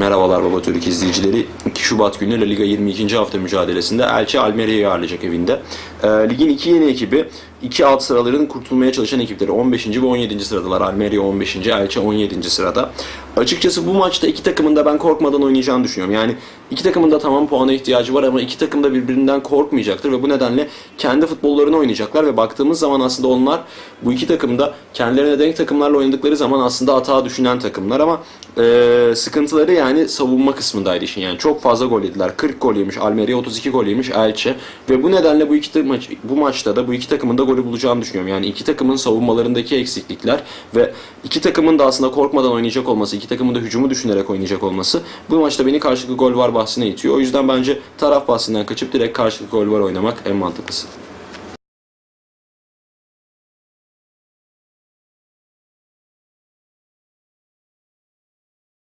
Merhabalar Baba Türk izleyicileri. 2 Şubat günü La Liga 22. hafta mücadelesinde Elche Almeria'yı ağırlayacak evinde. Ee, ligin iki yeni ekibi, iki alt sıraların kurtulmaya çalışan ekipleri 15. ve 17. sıradalar. Almeria 15. Elche 17. sırada. Açıkçası bu maçta iki takımın da ben korkmadan oynayacağını düşünüyorum. Yani iki takımın da tamam puana ihtiyacı var ama iki takım da birbirinden korkmayacaktır ve bu nedenle kendi futbollarını oynayacaklar ve baktığımız zaman aslında onlar bu iki takım da kendilerine denk takımlarla oynadıkları zaman aslında hata düşünen takımlar ama e, sıkıntıları yani savunma kısmındaydı işin. Yani çok fazla gol yediler. 40 gol yemiş Almeria, 32 gol yemiş Elche ve bu nedenle bu iki maç bu maçta da bu iki takımın da golü bulacağını düşünüyorum. Yani iki takımın savunmalarındaki eksiklikler ve iki takımın da aslında korkmadan oynayacak olması, iki takımın da hücumu düşünerek oynayacak olması bu maçta beni karşılıklı gol var bahsine itiyor. O yüzden bence taraf bahsinden kaçıp direkt karşılıklı gol var oynamak en mantıklısı.